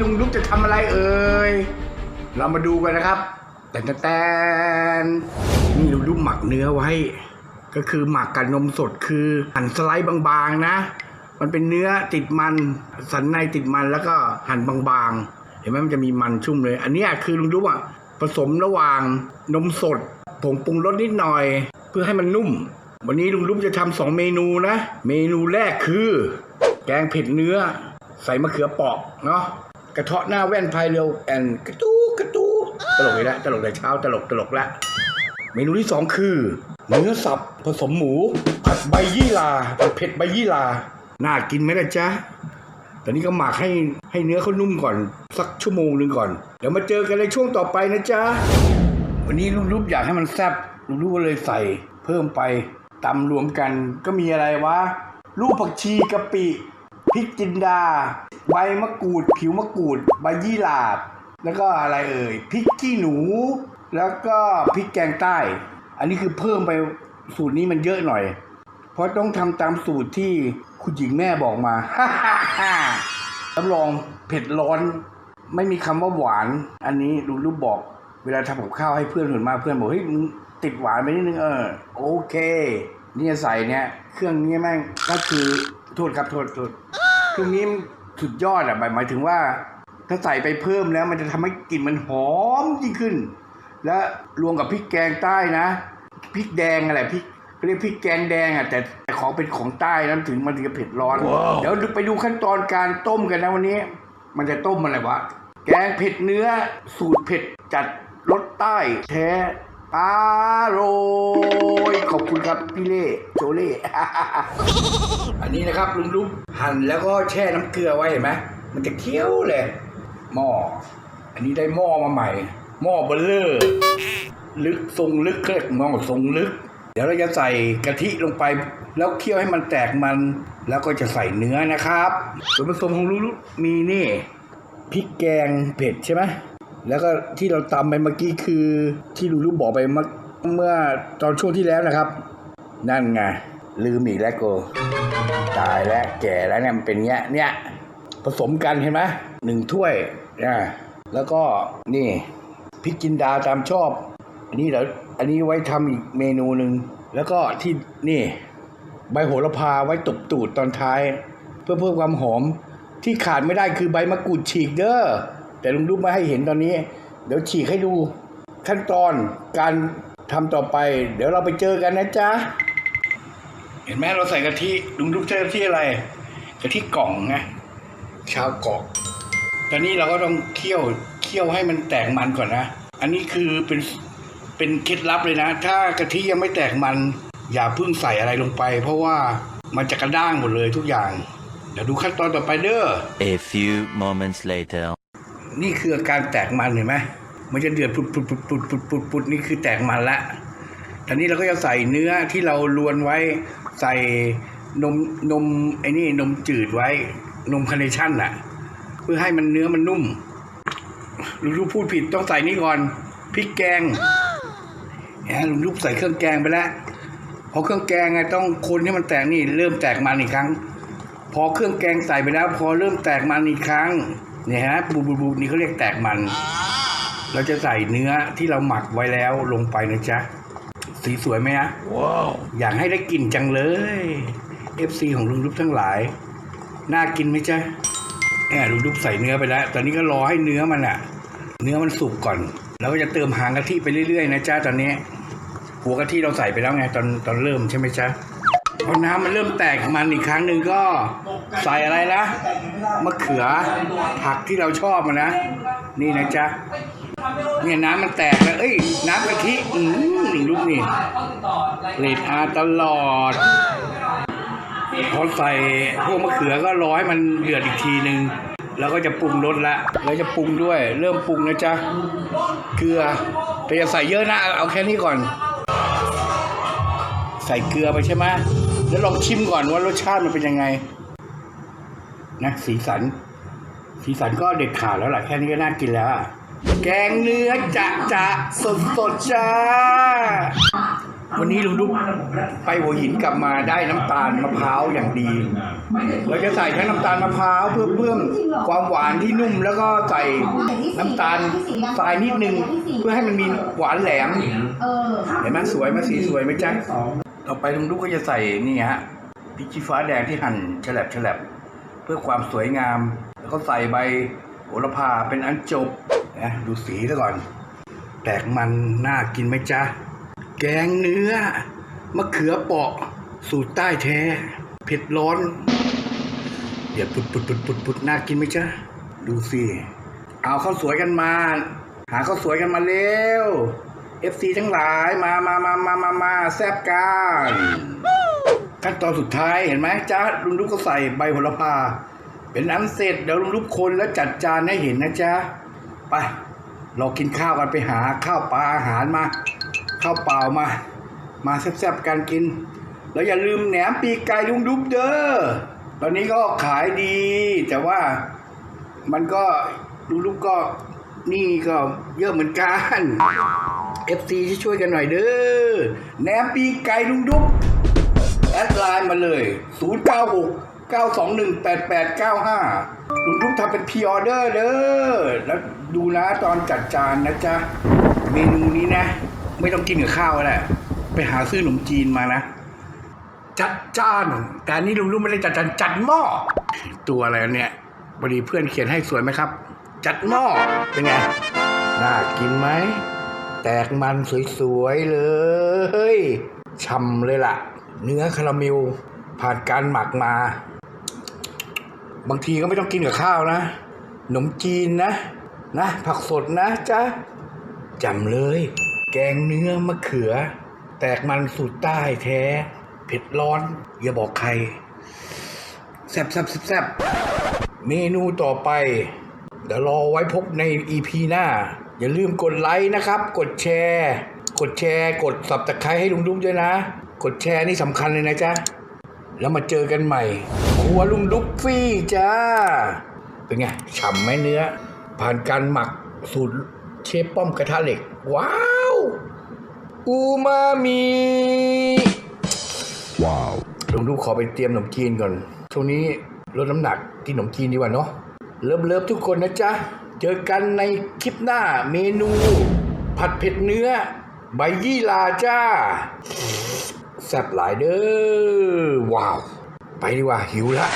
ลุงลุกจะทำอะไรเอ่ย เรามาดูกันนะครับ แต่แต่แต่นี่ลุงลุกหมักเนื้อไว้ ก็คือหมักกับนมสดคือหั่นสไลด์บางๆนะ มันเป็นเนื้อติดมันสันในติดมันแล้วก็หั่นบางๆ เห็นไหมมันจะมีมันชุ่มเลย อันนี้คือลุงลุกอะผสมระหว่างนมสดผงปรุงรสนิดหน่อย เพื่อให้มันนุ่ม วันนี้ลุงลุกจะทำสองเมนูนะ เมนูแรกคือ แกงเผ็ดเนื้อใส่มะเขือเปราะเนาะ กระเทาะหน้าแว่นพายเร็วแอนกระตูกระตูตลกเลยละตลกแต่เช้าตลกตลกละเมนูที่สองคือเนื้อสับผสมหมู ผัดใบยี่หร่าผัดเผ็ดใบยี่หร่าน่ากินไหมล่ะจ๊ะตอนนี้ก็หมักให้ให้เนื้อเขานุ่มก่อน สักชั่วโมงหนึ่งก่อน เดี๋ยวมาเจอกันในช่วงต่อไปนะจ๊ะวันนี้ลูกๆอยากให้มันแซ่บลูกๆก็เลยใส่ เพิ่มไปตำรวมกันก็มีอะไรวะ ลูกผักชีกะปิพริกจินดา ใบมะกรูด ผิวมะกรูด ใบยี่หร่าแล้วก็อะไรเอ่ยพริกขี้หนู แล้วก็พริกแกงใต้ อันนี้คือเพิ่มไปสูตรนี้มันเยอะหน่อย เพราะต้องทำตามสูตรที่คุณหญิงแม่บอกมาฮ่าฮ่าฮ่ารับรองเผ็ดร้อน ไม่มีคำว่าหวาน อันนี้ลุงรูปบอก เวลาทำกับข้าวให้เพื่อนส่วนมากเพื่อนบอกเฮ้ยติดหวานไปนิดนึงเออโอเคเนี่ยใส่เนี่ย เครื่องนี้แม่งก็คือโทษครับโทษโทษเครื่องนี้ สุดยอดอะหมายหมายถึงว่าถ้าใส่ไปเพิ่มแล้วมันจะทำให้กลิ่นมันหอมยิ่งขึ้น และรวมกับพริกแกงใต้นะพริกแดงอะไรพริกเขาเรียกพริกแกงแดงอะแต่แต่ของเป็นของใต้นั้นถึงมันถึงจะเผ็ดร้อน เดี๋ยวไปดูขั้นตอนการต้มกันนะวันนี้ มันจะต้มอะไรวะแกงเผ็ดเนื้อสูตรเผ็ดจัดรสใต้แท้อร่อย ขอบคุณครับพี่เล่โจเล่ อันนี้นะครับลุงลุกหั่นแล้วก็แช่น้ำเกลือไว้เห็นไหมมันจะเคี้ยวเลยหม้ออันนี้ได้หม้อมาใหม่ หม้อเบลเลอร์ ลึกทรงลึกเครียกหม้อทรงลึก เดี๋ยวเราจะใส่กะทิลงไป แล้วเคี่ยวให้มันแตกมัน แล้วก็จะใส่เนื้อนะครับส่วนผสมของลุงลุกมีนี่พริกแกงเผ็ดใช่ไหมแล้วก็ที่เราตำไปเมื่อกี้คือที่ลูลูบอกไปเมื่อ เมื่อตอนช่วงที่แล้วนะครับ นั่นไงลืมอีกแล้วโก ตายแล้วแก่แล้วเนี่ยมันเป็นเงี้ยเนี่ยผสมกันเห็นไหมหนึ่งถ้วยนะแล้วก็นี่พริกจินดาตามชอบ อันนี้เดี๋ยวอันนี้ไว้ทำอีกเมนูหนึ่งแล้วก็ที่นี่ ใบโหระพาไว้ตบตูดตอนท้าย เพื่อเพิ่มความหอมที่ขาดไม่ได้คือใบมะกรูดฉีกเด้อแต่ลุงรูปมาให้เห็นตอนนี้ เดี๋ยวฉีกให้ดูขั้นตอนการ ทำต่อไป เดี๋ยวเราไปเจอกันนะจ๊ะ เห็นไหมเราใส่กะทิลุงรูปใช้กะทิอะไรกะทิกล่องไงชาวเกาะตอนนี้เราก็ต้องเคี่ยวเคี่ยวให้มันแตกมันก่อนนะ อันนี้คือเป็นเป็นเคล็ดลับเลยนะ ถ้ากะทิยังไม่แตกมัน อย่าเพิ่งใส่อะไรลงไป เพราะว่ามันจะกระด้างหมดเลยทุกอย่าง เดี๋ยวดูขั้นตอนต่อไปเด้อ A few moments later. นี่คืออาการแตกมันเห็นไหม มันจะเดือดปุดปุดปุดปุดปุดปุดปุดนี่คือแตกมันละตอนนี้เราก็จะใส่เนื้อที่เราลวนไว้ ใส่นมนมไอ้นี่นมจืดไว้ นมคาร์เนชั่นน่ะเพื่อให้มันเนื้อมันนุ่มลุงลูกพูดผิดต้องใส่นี่ก่อนพริกแกงเนี่ยลุงลูกใส่เครื่องแกงไปแล้วพอเครื่องแกงไงต้องคนให้มันแตกนี่ เริ่มแตกมันอีกครั้ง พอเครื่องแกงใส่ไปแล้ว พอเริ่มแตกมันอีกครั้งเนี่ยฮะบูบูบูนี่เขาเรียกแตกมัน เราจะใส่เนื้อที่เราหมักไว้แล้วลงไปนะจ๊ะ สีสวยไหมฮะว้าว อยากให้ได้กลิ่นจังเลย FC ของลุงลุกทั้งหลาย น่ากินไหมจ๊ะแอบลุงลุกใส่เนื้อไปแล้ว ตอนนี้ก็รอให้เนื้อมันอะเนื้อมันสุกก่อนเราก็จะเติมหางกะทิไปเรื่อยๆนะจ๊ะตอนนี้ หัวกะทิเราใส่ไปแล้วไงตอนตอนเริ่มใช่ไหมจ๊ะพอน้ำมันเริ่มแตกมันอีกครั้งหนึ่งก็ใส่อะไรนะมะเขือผักที่เราชอบมันนะ นี่นะจ๊ะ เนี่ยน้ำมันแตกแล้วเอ้ย น้ำกะทิอืมหนึ่งลูกนี่เลดอาตลอด พอใส่พวกมะเขือก็รอให้มันเดือดอีกทีหนึ่งแล้วก็จะปรุงรสละ แล้วจะปรุงด้วย เริ่มปรุงนะจ๊ะ เกลือ แต่อย่าใส่เยอะนะ เอาแค่นี้ก่อน ใส่เกลือไปใช่ไหมแล้วลองชิมก่อนว่ารสชาติมันเป็นยังไง นะ สีสัน สีสันก็เด็ดขาดแล้วล่ะ แค่นี้ก็น่ากินแล้วอะ แกงเนื้อจะจะสดสดจ้า วันนี้ลุงดุ๊กไปหัวหินกลับมาได้น้ำตาลมะพร้าวอย่างดี เราจะใส่ทั้งน้ำตาลมะพร้าวเพื่อเพิ่มความหวานที่นุ่มแล้วก็ใส่น้ำตาลทรายนิดนึง เพื่อให้มันมีหวานแหลมเออเห็นไหมสวยไหมสีสวยไหมจ๊ะต่อไปลุงดุ๊กก็จะใส่นี่ฮะพริกชี้ฟ้าแดงที่หั่นฉลับฉลับเพื่อความสวยงาม แล้วก็ใส่ใบโหระพาเป็นอันจบ นะดูสีซะก่อน แตกมันน่ากินไหมจ๊ะ แกงเนื้อมะเขือเปาะ สูตรใต้แท้เผ็ดร้อนเดี๋ยวปุดปุดปุดปุดปุดน่ากินไหมจ๊ะ ดูสิเอาข้าวสวยกันมา หาข้าวสวยกันมาเร็ว FC ทั้งหลายมามามามามามาแซบกันขั้นตอนสุดท้ายเห็นไหมจ๊ะลุงลูกก็ใส่ใบโหระพา เป็นอันเสร็จเดี๋ยวลุงลูกคนแล้วจัดจานให้เห็นนะจ๊ะ ไปเรากินข้าวกันไปหาข้าวปลาอาหารมา ข้าวเปล่ามา มาแซ่บๆกันกิน แล้วอย่าลืมแหนมปีกไก่ลุงดุ๊บเด้อตอนนี้ก็ขายดี แต่ว่ามันก็ลุงดุ๊บก็นี่ก็เยอะเหมือนกัน FC ช่วยกันหน่อยเด้อแหนมปีกไก่ลุงดุ๊บแอดไลน์มาเลย 096 921 8895ลุงดุ๊บทำเป็นพรีออเดอร์เด้อแล้ว ดูนะตอนจัดจานนะจ๊ะ เมนูนี้นะ ไม่ต้องกินกับข้าวแหละไปหาซื้อขนมจีนมานะ จัดจ้าน แต่อันนี้ลุงลุงไม่ได้จัดจานจัดหม้อตัวอะไรเนี่ยพอดีเพื่อนเขียนให้สวยไหมครับ จัดหม้อเป็นไงน่ากินไหมแตกมันสวยๆเลยช่ำเลยล่ะ เนื้อคาราเมลผ่านการหมักมา บางทีก็ไม่ต้องกินกับข้าวนะขนมจีนนะ นะ ผักสดนะจ๊ะจำเลย แกงเนื้อมะเขือ แตกมันสูตรใต้แท้ เผ็ดร้อน อย่าบอกใครแซ่บแซ่บแซ่บแซ่บเมนูต่อไป เดี๋ยวรอไว้พบใน EP หน้า อย่าลืมกดไลค์นะครับ กดแชร์ กดแชร์ กดสับตะไคร้ให้ลุงดุ๊กด้วยนะ กดแชร์นี่สำคัญเลยนะจ๊ะ แล้วมาเจอกันใหม่ครัวลุงดุ๊กฟี่จ้า เป็นไงฉ่ำไหมเนื้อ ผ่านการหมักสูตรเชฟป้อมกระทะเหล็ก ว้าว อูมามิ ว้าวลุงดุ๊กขอไปเตรียมขนมจีนก่อน ช่วงนี้ลดน้ำหนักกินขนมจีนดีกว่าเนาะ เลิฟเลิฟทุกคนนะจ๊ะ เจอกันในคลิปหน้าเมนู ผัดเผ็ดเนื้อ ใบยี่ลาจ้า แซ่บหลายเด้อ ว้าว ไปดีกว่าหิวละ